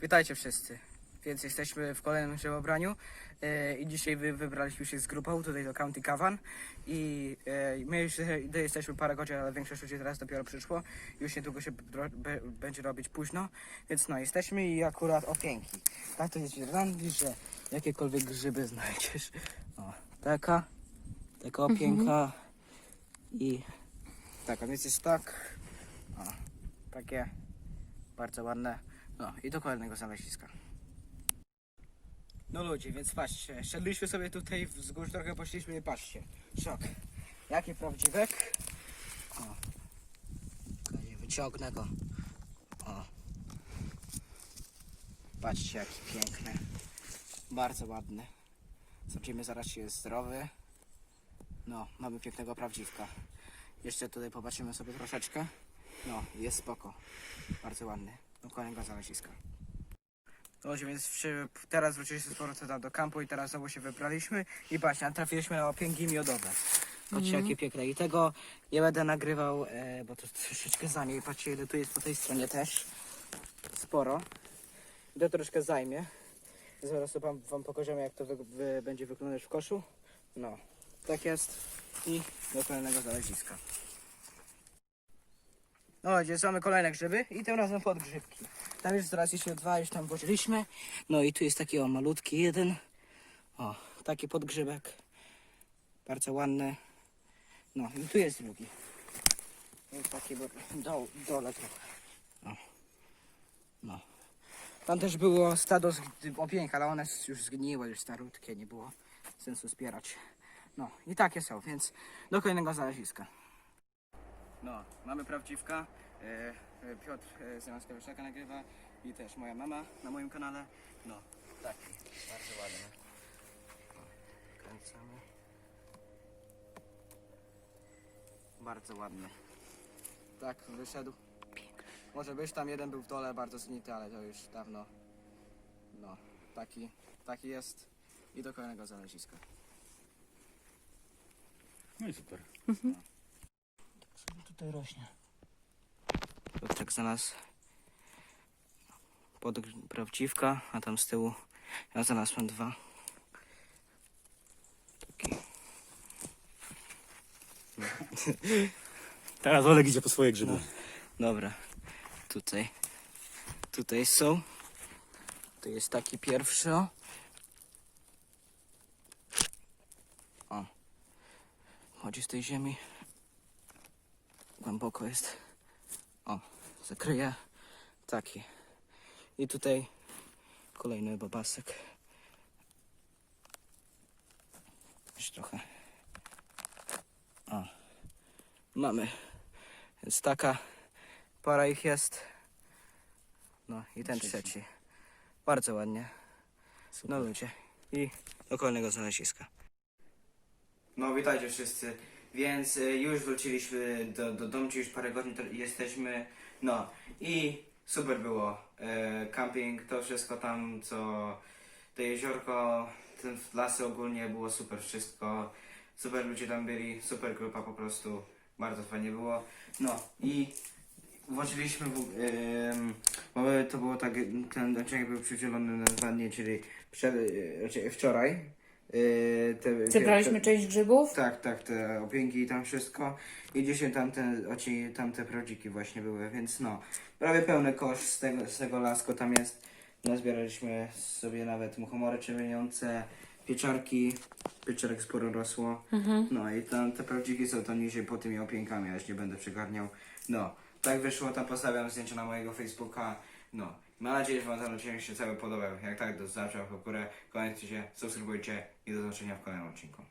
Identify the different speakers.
Speaker 1: Witajcie wszyscy. Więc jesteśmy w kolejnym naszym ubraniu e, i dzisiaj wy, wybraliśmy się z grupą tutaj do County Cavan i e, my już tutaj jesteśmy parę godzin, ale większość ludzi teraz dopiero przyszło. Już niedługo się be, będzie robić późno, więc no jesteśmy i akurat opięki. Tak to jest w Irlandii, że jakiekolwiek grzyby znajdziesz. O, taka, taka opięka i taka, więc jest tak, o, takie bardzo ładne. No i do kolejnego znaleziska. No ludzie, więc patrzcie, szedliśmy sobie tutaj wzgórz, trochę poszliśmy i patrzcie. Szok. Jaki prawdziwek. O. Wyciągnę go. O. Patrzcie jaki piękny. Bardzo ładny. Zobaczymy zaraz czy jest zdrowy. No, mamy pięknego prawdziwka. Jeszcze tutaj popatrzymy sobie troszeczkę. No, jest spoko. Bardzo ładny. Do kolejnego znaleziska. Dobrze, więc przy, teraz wróciliśmy z powrotem do kampu i teraz znowu się wybraliśmy i patrzcie, natrafiliśmy na opięgi miodowe. Patrzcie jakie piękne i tego nie będę nagrywał, e, bo to troszeczkę zajmie i patrzcie ile tu jest po tej stronie też. Sporo. I to troszkę zajmie. Zaraz to wam, wam pokażemy jak to wy, wy, będzie wyglądać w koszu. No, tak jest. I do kolejnego znaleziska. No, gdzie mamy kolejne grzyby i tym razem podgrzybki. Tam już teraz jeszcze dwa, już tam włożyliśmy. No i tu jest taki o malutki jeden. O, taki podgrzybek. Bardzo ładny. No i tu jest drugi. Jest taki do, dole trochę. O. No. Tam też było stado opięk, ale one już zgniły, już starutkie, nie było sensu zbierać. No i takie są, więc do kolejnego znaleziska. No, mamy prawdziwka. E, e, Piotr e, z Janoska nagrywa i też moja mama na moim kanale. No, taki, bardzo ładny. Kręcamy. Bardzo ładny. Tak, wyszedł. Może być tam jeden był w dole bardzo znity, ale to już dawno. No, taki, taki jest. I do kolejnego znaleziska.
Speaker 2: No i super.
Speaker 1: sobie tutaj rośnie. Piotrek znalazł pod prawdziwka, a tam z tyłu ja znalazłem dwa. Taki.
Speaker 2: Teraz Olek idzie po swoje grzyby.
Speaker 1: Dobra. Tutaj. Tutaj są. To jest taki pierwszy. O. O. Chodzi z tej ziemi. Głęboko jest. O. Zakryje. Taki. I tutaj kolejny babasek. Jeszcze trochę. O. Mamy. Jest taka. Para ich jest. No i ten
Speaker 2: Trzeci.
Speaker 1: trzeci. Bardzo ładnie.
Speaker 2: Super.
Speaker 1: No ludzie. I do kolejnego znaleziska. No witajcie wszyscy. Więc y, już wróciliśmy do, do domu, już parę godzin jesteśmy. No i super było. E, camping, to wszystko tam, co to jeziorko, ten lasy ogólnie było super wszystko. Super ludzie tam byli, super grupa po prostu. Bardzo fajnie było. No i włożyliśmy, w, ym, bo to było tak, ten odcinek był przydzielony na dwa dni, czyli przed, y, znaczy wczoraj. Y, te,
Speaker 3: Zebraliśmy
Speaker 1: te,
Speaker 3: część grzybów.
Speaker 1: tak, tak, te opięki i tam wszystko. I dzisiaj tamte, oci, tamte prodziki właśnie były, więc no. Prawie pełny kosz z tego, z tego lasko tam jest. Nazbieraliśmy sobie nawet muchomory czerwieniące, pieczarki. Pieczarek sporo rosło. No i tam te prawdziki są to niżej po tymi opienkami, ja już nie będę przygarniał. No, tak wyszło, tam postawiam zdjęcie na mojego Facebooka. No, mam nadzieję, że Wam ten odcinek się cały podobał. Jak tak, to łapkę w górę, komentujcie, subskrybujcie i do zobaczenia w kolejnym odcinku.